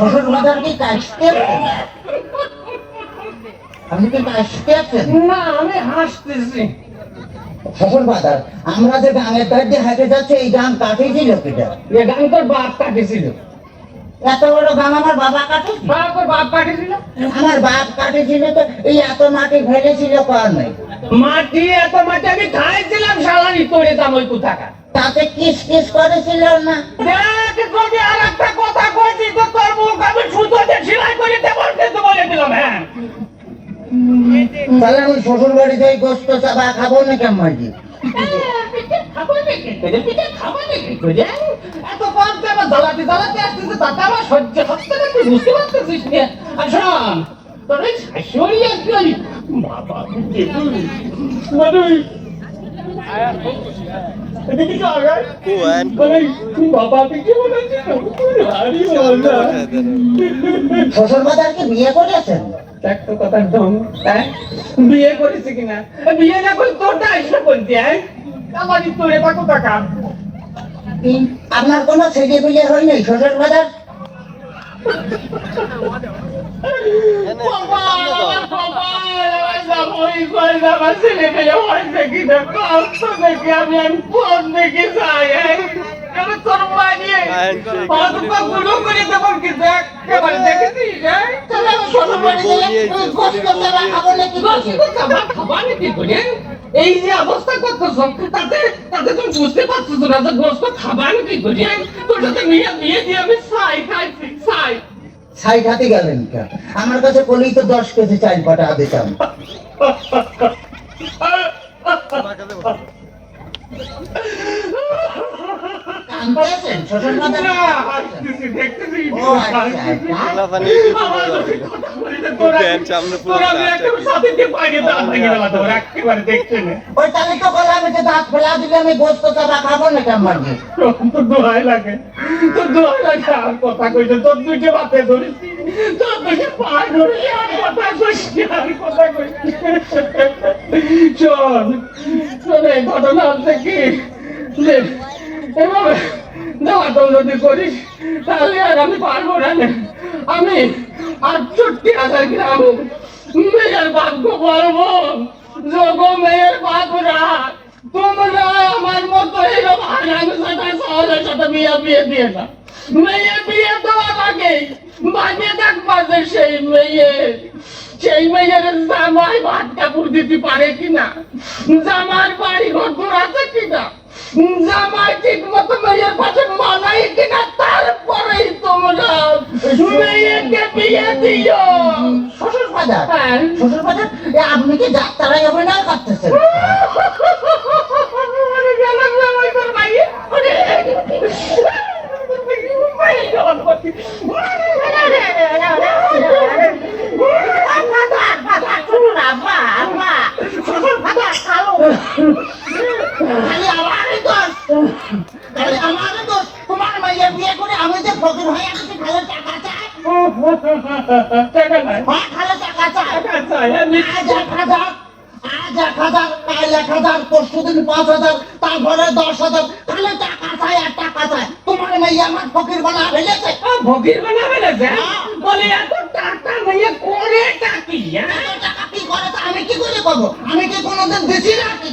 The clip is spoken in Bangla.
শ্বশুর কাশতে আপনি কি কাশতে আছেন না আমি হাসতেছি। শ্বশুর বাজার আমরা যে গাঙের ধার দিয়ে হেঁটে যাচ্ছি এই গান কাটিয়েছিল কিটা? এ গান তোর বাপ কাটেছিল এত বড় গান আমার বাবা কাটে তোর বাপ কাটেছিল আমার বাপ তো এই এত মাটি ফেলেছিল কর নাই। মাটি এত মাটি আমি খাইছিলাম সালানি তোরে দাম ওই কোথাকা তাতে কিস কিস করেছিল না? দেখ কবি আর একটা কথা কইছি তো তোর মুখ আমি সুতোতে সেলাই করে দেবো কিন্তু বলে দিলাম হ্যাঁ তাহলে আমি শ্বশুর বাড়িতে এই গোস্ত চাপা খাব না কেমন করে এত পাপ দেবা জ্বালাতে জ্বালাতে আসতেছে তাতে আমার সহ্য হচ্ছে না তুই বুঝতে পারতেছিস না। আর শোন তোর ওই শাশুড়ি একটু বাবা মানে. মানে শ্বশুর বিয়ে করেছেন? তো কথার দম হ্যাঁ? বিয়ে করেছে কিনা? বিয়ে না করে তোরটা আসলে বলতে হ্যাঁ? আমারই তোরে পাকো টাকা? আপনার কোনো ছেলে বিয়ে হয়নি শ্বশুর বাজার? আমার আমার কষ্ট দেখে আমি আমি ফোন দেখে যাই এই যে অবস্থা করতেছ তাতে তাতে তুমি বুঝতে পারছ না যে গোস্ত খাবার কি করে তোর সাথে মেয়ে বিয়ে দিয়ে আমি সাই খাইছি সাই ছাই খাতে গেলেন কে আমার কাছে বলেই তো দশ কেজি চাল পাঠা দিতাম কাঁদতেছেন আমার Ibu. সাথে কথা বলিতে তোরা- Udah, সামনে পুরো তোরা আমি কাজ একটা আছে। সাথে দিয়ে বাইরে দাঁড় ভেঙে দিলাম, তোরা একেবারে দেখছে না। ওই তাহলে তো বললাম যে দাঁত ফেলা দিলে আমি গোস্ত চাপা খাব না কেমন তোর দোহাই লাগে। তোর দোহাই লাগে আর কথা কইছে তোর দুইটা বাতে ধরেছি তোর দুইটা পা ধরেছি আর কথা কইছি আর কথা কইছি শোন শোন ঘটনা হচ্ছে কি এভাবে দেওয়া তো যদি করিস, তাহলে আর আমি পারব না আমি আটষট্টি হাজার গ্রাম মেয়ের ভাগ্য পারব যোগ মেয়ের ভাগ্যরা তোমরা আমার মতো এরকম আগামী সাথে শহরের সাথে বিয়ে বিয়ে দিয়ে না মেয়ে বিয়ে দেওয়ার আগে বানিয়ে দেখবা যে সেই মেয়ে। সেই মেয়ের জামাই ভাত কাপড় দিতে পারে কিনা? জামার বাড়ি ঘর আছে কিনা? জামাই ঠিক মতো মেয়ের পাশে মানাই কিনা তারপরেই তোমরা মেয়েকে বিয়ে দিও। শ্বশুর বাজার হ্যাঁ। শ্বশুর বাজার আপনি কি ডাক্তারাই অভিনয় করতেছেন আরে গেলাম না ওই তোর মাইয়ে আরে শুনুন আব্বা আব্বা শ্বশুর বাজার খালো খালি আমারই দোষ খালি আমারই দোষ তোমার মাইয়া বিয়ে করে আমি যে ফকির হয়ে আসছি খালি টাকা চাই টাকা নাই তোমার মেয়ে আমার ফকির বানা ফেলেছে ভগির বানাবে না বলে এত টাকা নিয়ে করে টাকি টাকা কি করে আমি কি করে পাবো আমি কি কোনোদিন বেশি রাখি